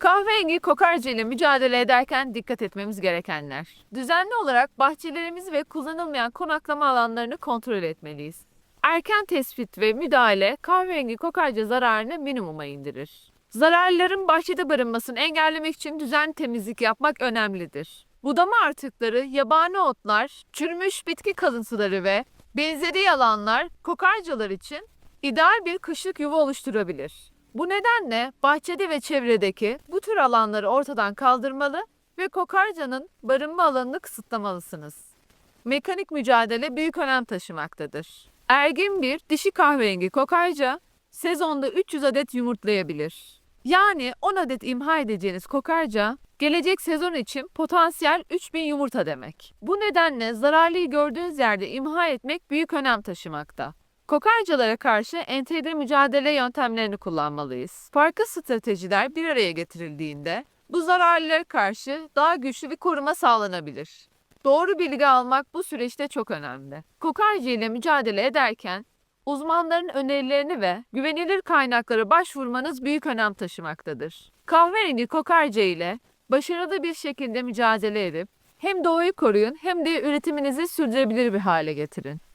Kahverengi kokarca ile mücadele ederken dikkat etmemiz gerekenler. Düzenli olarak bahçelerimizi ve kullanılmayan konaklama alanlarını kontrol etmeliyiz. Erken tespit ve müdahale kahverengi kokarca zararını minimuma indirir. Zararların bahçede barınmasını engellemek için düzenli temizlik yapmak önemlidir. Budama artıkları, yabani otlar, çürümüş bitki kalıntıları ve benzeri alanlar kokarcalar için ideal bir kışlık yuva oluşturabilir. Bu nedenle bahçede ve çevredeki bu tür alanları ortadan kaldırmalı ve kokarcanın barınma alanını kısıtlamalısınız. Mekanik mücadele büyük önem taşımaktadır. Ergin bir dişi kahverengi kokarca sezonda 300 adet yumurtlayabilir. Yani 10 adet imha edeceğiniz kokarca gelecek sezon için potansiyel 3000 yumurta demek. Bu nedenle zararlıyı gördüğünüz yerde imha etmek büyük önem taşımakta. Kokarcalara karşı entegre mücadele yöntemlerini kullanmalıyız. Farklı stratejiler bir araya getirildiğinde bu zararlılara karşı daha güçlü bir koruma sağlanabilir. Doğru bilgi almak bu süreçte çok önemli. Kokarca ile mücadele ederken uzmanların önerilerini ve güvenilir kaynaklara başvurmanız büyük önem taşımaktadır. Kahverengi kokarca ile başarılı bir şekilde mücadele edip hem doğayı koruyun hem de üretiminizi sürdürülebilir bir hale getirin.